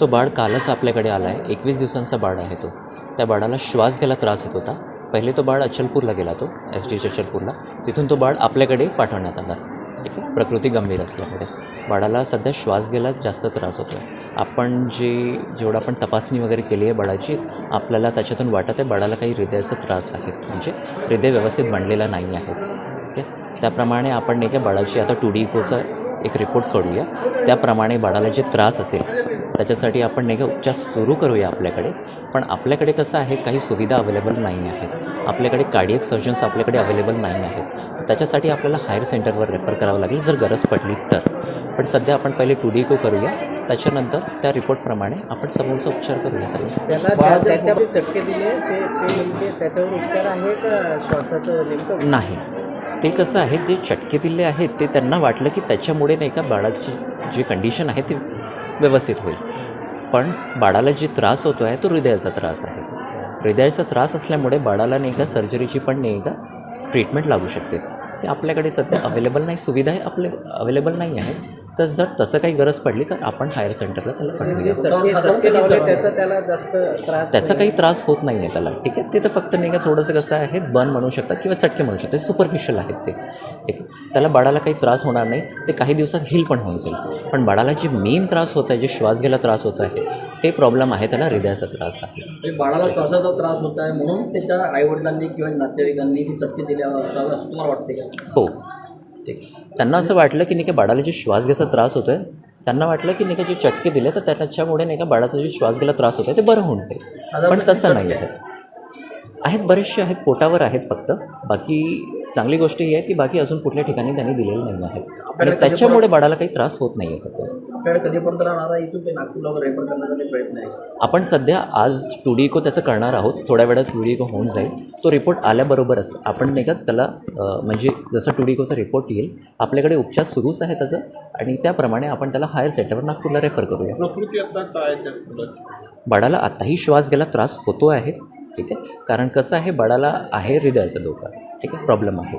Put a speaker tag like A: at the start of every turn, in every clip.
A: तो बाळ कालच आपल्याकडे आला आहे एकवीस दिवसांचा बाळ आहे तो. त्या बाळाला श्वास घ्यायला त्रास येत होता. पहिले तो बाळ अचलपूरला गेला तो एस डी अचलपूरला. तिथून तो बाळ आपल्याकडे पाठवण्यात आला. ठीक आहे प्रकृती गंभीर असल्यामुळे. बाळाला सध्या श्वास घ्यायला जास्त त्रास होतो आहे आपण जे जेवढं आपण तपासणी वगैरे केली आहे बाळाची आपल्याला त्याच्यातून वाटत आहे बाळाला काही हृदयाचा त्रास आहे. म्हणजे हृदय व्यवस्थित बनलेला नाही आहे. ठीक आहे त्याप्रमाणे आपण नाही का बाळाची आता टू डी इकोचा एक रिपोर्ट करूया त्याप्रमाणे बाळाला जे त्रास असेल त्याच्यासाठी आपण नाही का उपचार सुरू करूया आपल्याकडे. पण आपल्याकडे कसं आहे काही सुविधा अवेलेबल नाही आहेत. आपल्याकडे कार्डियक सर्जन्स आपल्याकडे अवेलेबल नाही आहेत. तर त्याच्यासाठी आपल्याला हायर सेंटरवर रेफर करावं लागेल जर गरज पडली तर. पण सध्या आपण पहिले टू डी को करूया. त्याच्यानंतर त्या रिपोर्टप्रमाणे आपण समोरचा उपचार करूया. त्याला
B: चटके दिले ते त्याच्यावर उपचार आहे का श्वासाचं नेमकं?
A: नाही. ते कसं आहे ते चटके दिले आहेत ते त्यांना वाटलं की त्याच्यामुळे नाही का बाळाची जी कंडिशन आहे ती व्यवस्थित होईल. पण बाळाला जे त्रास होतो आहे तो हृदयाचा त्रास आहे. हृदयाचा त्रास असल्यामुळे बाळाला नाही का सर्जरीची पण नाही का ट्रीटमेंट लागू शकते. ते आपल्याकडे सध्या अवेलेबल नाही सुविधा आहे आपले अवेलेबल नाही आहे तर जर तसं काही गरज पडली तर आपण हायर सेंटरला त्याला
B: म्हणजे
A: पाठवूया
B: लावले त्याचा त्याला जास्त त्रास
A: त्याचा काही त्रास होत नाही आहे त्याला. ठीक आहे? ते तर फक्त नाही का थोडंसं कसं आहे बन म्हणू शकतात किंवा चटके म्हणू शकतात. सुपरफिशियल आहेत ते. ठीक आहे त्याला बाळाला काही त्रास होणार नाही. ते काही दिवसात हिल पण होऊन जाईल. पण बाळाला जे मेन त्रास होत आहे जे श्वास घ्यायला त्रास होत आहे ते प्रॉब्लेम आहे त्याला हृदयाचा त्रास आहे.
C: म्हणजे बाळाला श्वासाचा त्रास होत आहे म्हणून त्याच्या आईवडिलांनी किंवा नातेवाईकांनी ही चटके दिल्या असं तुम्हाला वाटते का?
A: हो. ठीक त्यांना असं वाटलं की नाही का बाळाला जे श्वास घ्यायचा त्रास होतो आहे त्यांना वाटलं की नाही का जे चटके दिले तर त्याच्यामुळे नाही का बाळाचा जे श्वास घ्यायला त्रास होतो आहे ते बरं होऊन जाईल. पण तसं नाही आहे. आहेत बरेचसे आहेत पोटावर आहेत फक्त. बाकी चांगली गोष्ट ही आहे की बाकी अजून कुठल्या ठिकाणी त्यांनी दिलेले नाही आहेत आणि त्याच्यामुळे बाळाला काही त्रास होत नाही आहे सध्या.
C: आपल्याकडे कधीपर्यंत राहणार आहे इथून ते नागपूरला वगैरे रेफर करण्याचा काही प्रयत्न आहे?
A: आपण सध्या आज टू डी इको त्याचं करणार आहोत. थोड्या वेळात टू डी इको होऊन जाईल. तो रिपोर्ट आल्याबरोबरच आपण नाही का त्याला म्हणजे जसं टू डी इकोचा रिपोर्ट येईल आपल्याकडे उपचार सुरूच आहे त्याचं आणि त्याप्रमाणे आपण त्याला हायर सेंटरवर नागपूरला रेफर करूया.
C: प्रकृती आता काय त्या मुलाची?
A: बाळाला आताही श्वास घ्यायला त्रास होतो आहे ठीक आहे? कारण कसं आहे बाळाला आहे हृदयाचा धोका. ठीक आहे प्रॉब्लेम आहे.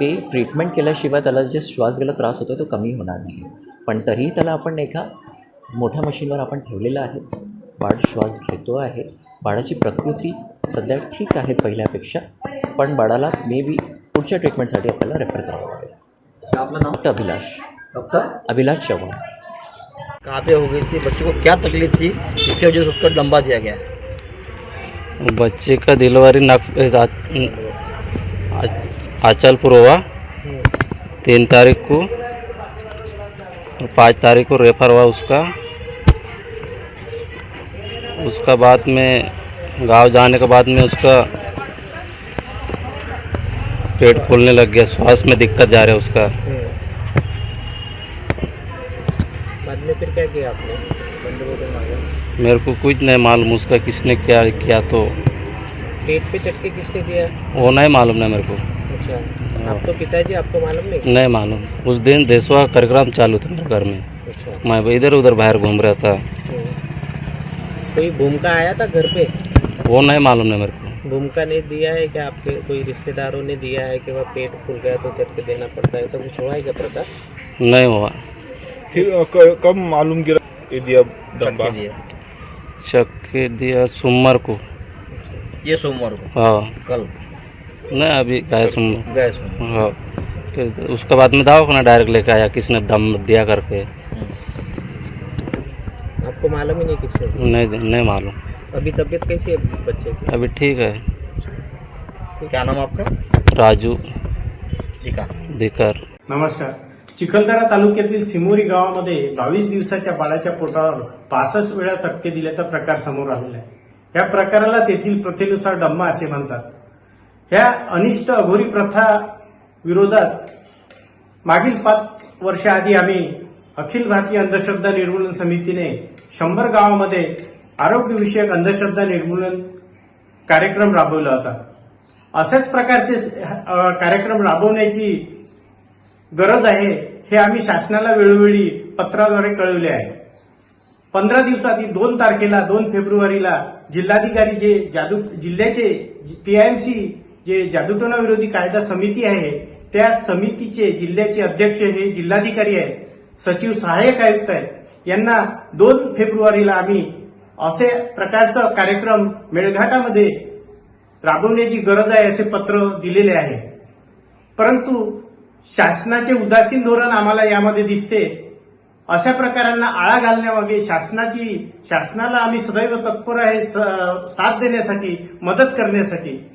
A: ते ट्रीटमेंट केल्याशिवाय त्याला जे श्वास घ्यायला त्रास होतो तो कमी होणार नाही. पण तरीही त्याला आपण एका मोठ्या मशीनवर आपण ठेवलेलं आहे. बाळ श्वास घेतो आहे. बाळाची प्रकृती सध्या ठीक आहे पहिल्यापेक्षा पण बाळाला मे बी पुढच्या ट्रीटमेंटसाठी आपल्याला रेफर करावं लागेल.
C: आपलं नाव?
A: डॉक्टर अभिलाष.
C: डॉक्टर?
A: अभिलाष चव्हाण.
C: कहाँ पे हो गई थी बच्चे को क्या तकलीफ थी जिसकी वजह से उसको लंबा दिया गया?
D: बच्चे का डिलीवरी नाग आचलपुर हुआ तीन तारीख को और पाँच तारीख को रेफर हुआ उसका। उसका बाद में गाँव जाने के बाद में उसका पेट फूलने लग गया श्वास में दिक्कत जा रहा है उसका।
B: बाद में फिर क्या किया आपने? बंद
D: मेरे को कुछ नहीं मालूम उसका किसने क्या किया तो।
B: पेट पे चटके किसने दिया
D: वो नहीं मालूम नहीं मेरे को।
B: अच्छा। आपको पिताजी आपको मालूम नहीं?
D: नहीं मालूम। उस दिन देशवा कार्यक्रम चालू था मेरे घर में।
B: अच्छा।
D: मैं इधर उधर बाहर घूम रहा था।
B: हम्म। कोई भूमिका आया था घर पे?
D: वो नहीं मालूम नहीं मेरे को।
B: भूमिका ने दिया है क्या? आपके कोई रिश्तेदारों ने दिया है कि वह पेट फूल गया तो चटके देना पड़ता है? ऐसा कुछ हुआ है क्या प्रकार?
D: नहीं हुआ।
E: फिर कब मालूम गिरा? ये दिया डब्बा।
D: चक्के दिया सोमवार को।
C: ये सोमवार को?
D: हाँ।
C: कल?
D: नहीं अभी सोमवार
C: गए सोमवार
D: हाँ फिर उसके बाद में दवा खाना डायरेक्ट लेके आया किसने दम दिया करके।
B: आपको मालूम ही नहीं किसने
D: नहीं नहीं मालूम।
B: अभी तबीयत कैसी है बच्चे की?
D: अभी ठीक है।
C: क्या नाम आपका?
D: राजू। दिकर।
F: नमस्कार। चिखलदरा तालुक्यातील सिमोरी गावामध्ये बावीस दिवसाच्या बाळाच्या पोटावर पासष्ट वेळा चटके दिल्याचा प्रकार समोर आलेला आहे. या प्रकाराला तेथील प्रथेनुसार डम्मा असे म्हणतात. ह्या अनिष्ट अघोरी प्रथा विरोधात मागील पाच वर्षाआधी आम्ही अखिल भारतीय अंधश्रद्धा निर्मूलन समितीने शंभर गावामध्ये आरोग्यविषयक अंधश्रद्धा निर्मूलन कार्यक्रम राबवला होता. अशाच प्रकारचे कार्यक्रम राबवण्याची गरज आहे हे आम्ही शासनाला वेळोवेळी पत्राद्वारे कळवले आहे. पंधरा दिवसात दोन तारखेला दोन फेब्रुवारीला जिल्हाधिकारी जे जादू जिल्ह्याचे पीआयएमसी जे जादूटोना विरोधी कायदा समिती आहे त्या समितीचे जिल्ह्याचे अध्यक्ष हे जिल्हाधिकारी आहेत सचिव सहाय्यक आयुक्त आहेत. यांना दोन फेब्रुवारीला आम्ही असे प्रकारचा कार्यक्रम मेळघाटामध्ये राबवण्याची गरज आहे असे पत्र दिलेले आहे. परंतु शासनाचे उदासीन धोरण आम्हाला यामध्ये दिसते. अशा प्रकारांना आळा घालण्यामागे शासनाची शासनाला आम्ही सदैव तत्पर आहे स- साथ देण्यासाठी मदत करण्यासाठी.